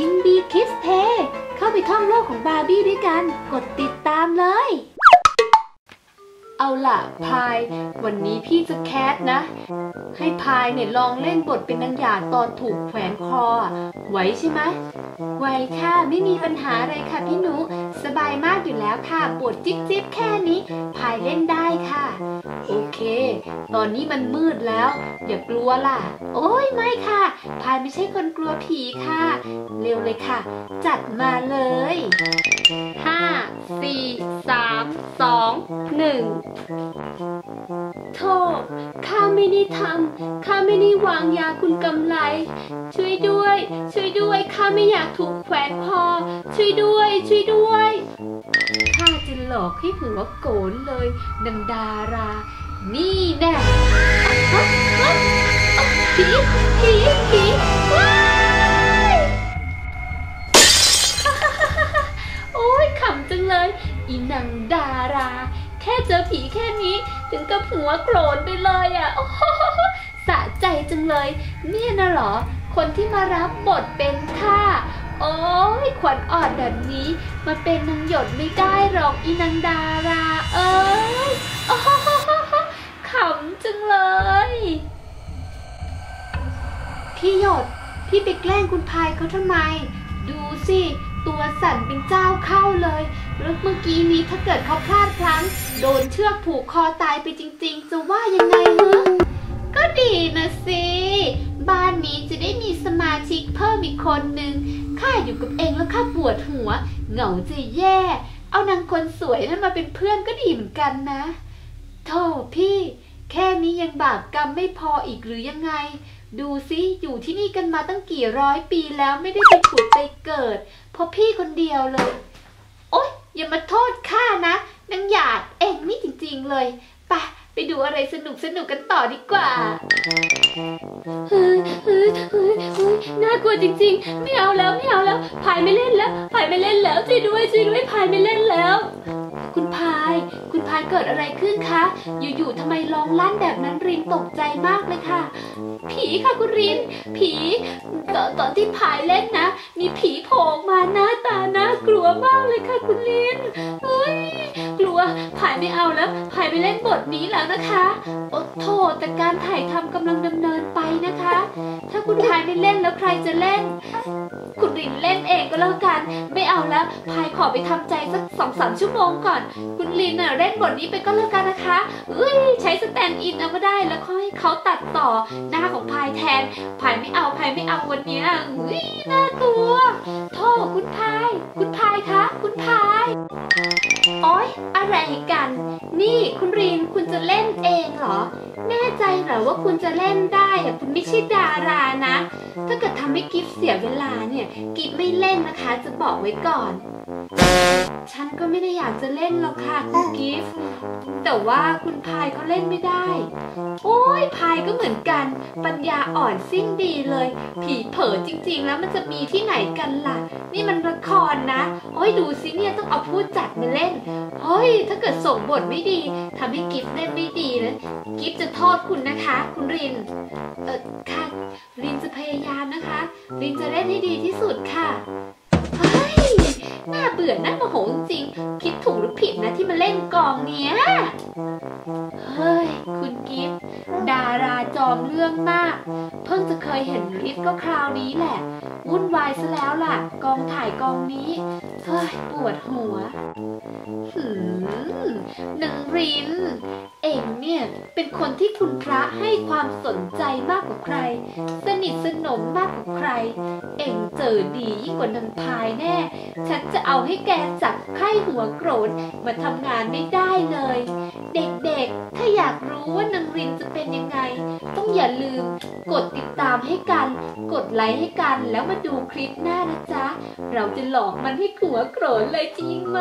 ชินบีคิสเพเข้าไปท่องโลกของบาร์บี้ด้วยกัน กดติดตามเลย เอาล่ะพาย วันนี้พี่จะแคสนะ ให้พายเนี่ยลองเล่นบทเป็นนางหยาดตอนถูกแขวนคอ ไหวใช่ไหมไหวค่ะ ไม่มีปัญหาอะไรค่ะพี่หนู สบายมากอยู่แล้วค่ะ ปวดจิ๊บจิ๊บแค่นี้ พายเล่นได้ค่ะ โอเค ตอนนี้มันมืดแล้ว อย่ากลัวล่ะ โอ้ยไม่ค่ะ พายไม่ใช่คนกลัวผีค่ะ เร็วเลยค่ะ จัดมาเลยห้าสี่สามสองหนึ่งโทษข้าไม่ได้ทำข้าไม่ได้วางยาคุณกำไร ช่วยด้วย ช่วยด้วยข้าไม่อยากถูกแขวนคอช่วยด้วย ช่วยด้วยข้าจะหลอกให้หัวโกนเลยนังดารา นี่แน่ผีผีผีว้าโอ้ยขำจังเลย อีนังดารา แค่เจอผีแค่นี้ ถึงกับหัวโกรนไปเลยอะโอ้สะใจจังเลย เนี่ยนะหรอ คนที่มารับบทเป็นข้า โอ้ยขวัญอ่อนแบบนี้ มาเป็นนางหยดไม่ได้หรอกอีนางดารา เอ้ยโอ้โหขำจังเลย พี่หยด พี่ไปแกล้งคุณพายเขาทำไม ดูสิ ตัวสั่นเป็นเจ้าเข้าเลยแล้วเมื่อกี้นี้ถ้าเกิดเขาพลาดพลั้ง โดนเชือกผูกคอตายไปจริง ๆ จะว่ายังไงฮะก็ดีนะสิ บ้านนี้จะได้มีสมาชิกเพิ่มอีกคนหนึ่ง ข้าอยู่กับเองแล้วข้าปวดหัว เหงาจะแย่ เอานางคนสวยนั้นมาเป็นเพื่อนก็ดีเหมือนกันนะโธ่พี่ แค่นี้ยังบาปกรรมไม่พออีกหรือยังไง ดูสิอยู่ที่นี่กันมาตั้งกี่ร้อยปีแล้วไม่ได้ไปผุดไปเกิด เพราะพี่คนเดียวเลย โอ๊ยอย่ามาโทษข้านะนางหยาดเองนี่จริงๆเลย ไปดูอะไรสนุกสนุกกันต่อดีกว่าเฮ้ยเฮ้ยเฮ้ยเฮ้ยน่ากลัวจริง ๆ ไม่เอาแล้วไม่เอาแล้วพายไม่เล่นแล้วพายไม่เล่นแล้วช่วยด้วยช่วยด้วยพายไม่เล่นแล้ว คุณพาย คุณพายเกิดอะไรขึ้นคะ อยู่ๆทำไมร้องลั่นแบบนั้นรินตกใจมากเลยค่ะ ผีค่ะคุณริน ผีตอนตอนที่พายเล่นนะ มีผีโผล่ออกมาหน้าตาน่ากลัวมากเลยค่ะคุณริน ตัวพายไม่เอาแล้วพายไม่เล่นบทนี้แล้วนะคะโอ้โทษแต่การถ่ายทำกำลังดำเนินไปนะคะ ถ้าคุณพายไม่เล่นแล้วใครจะเล่น คุณรินเล่นเองก็แล้วกัน ไม่เอาแล้วพายขอไปทำใจสักสองสามชั่วโมงก่อน คุณรินเน่ะเล่นบทนี้ไปก็แล้วกันนะคะเอ้ยใช้สแตนด์อินเอาก็ได้แล้วค่อยให้เขาตัดต่อหน้าของพายแทนพายไม่เอาพายไม่เอาวันนี้อุ้ยน่ากลัวโท คุณพาย คุณพายคะ คุณพายโอ๊ยอะไรกัน นี่คุณรีนคุณจะเล่นเองเหรอ แน่ใจเหรอว่าคุณจะเล่นได้อะคุณไม่ใช่ดารานะ ถ้าเกิดทำให้กิฟเสียเวลาเนี่ย กิฟไม่เล่นนะคะ จะบอกไว้ก่อน ฉันก็ไม่ได้อยากจะเล่นหรอกค่ะคุณกิฟต์แต่ว่าคุณพายเขาเล่นไม่ได้ โอ้ยพายก็เหมือนกัน ปัญญาอ่อนสิ้นดีเลย ผีเผลอจริง ๆ แล้วมันจะมีที่ไหนกันล่ะ นี่มันละครนะ โอ้ยดูสิเนี่ยต้องเอาผู้จัดมาเล่นเฮ้ยถ้าเกิดส่งบทไม่ดีทำให้กิฟต์เล่นไม่ดีนะกิฟต์จะโทษคุณนะคะ คุณริน เออค่ะรินจะพยายามนะคะ รินจะเล่นให้ดีที่สุดค่ะ น่าเบื่อน่าโมโหจริง คิดถูกหรือผิดนะที่มาเล่นกองเนี้ย เฮ้ย คุณกิฟดาราจอมเรื่องมาก เพิ่งจะเคยเห็นฤทธิ์ก็คราวนี้แหละ วุ่นวายซะแล้วล่ะ กองถ่ายกองนี้ เฮ้ย ปวดหัว หืมนางริน องเนี่ย เป็นคนที่คุณพระให้ความสนใจมากกว่าใคร สนิทสนมมากกว่าใคร เองเจอดียิ่งกว่านางพายแน่ ฉันจะเอาให้แกจับไข้หัวโกรธมาทำงานไม่ได้เลย เด็กๆ ถ้าอยากรู้ว่านางรินจะเป็นยังไง ต้องอย่าลืมกดติดตามให้กัน กดไลค์ให้กันแล้วมาดูคลิปหน้านะจ๊ะ เราจะหลอกมันให้หัวโกรธเลยจริงไหม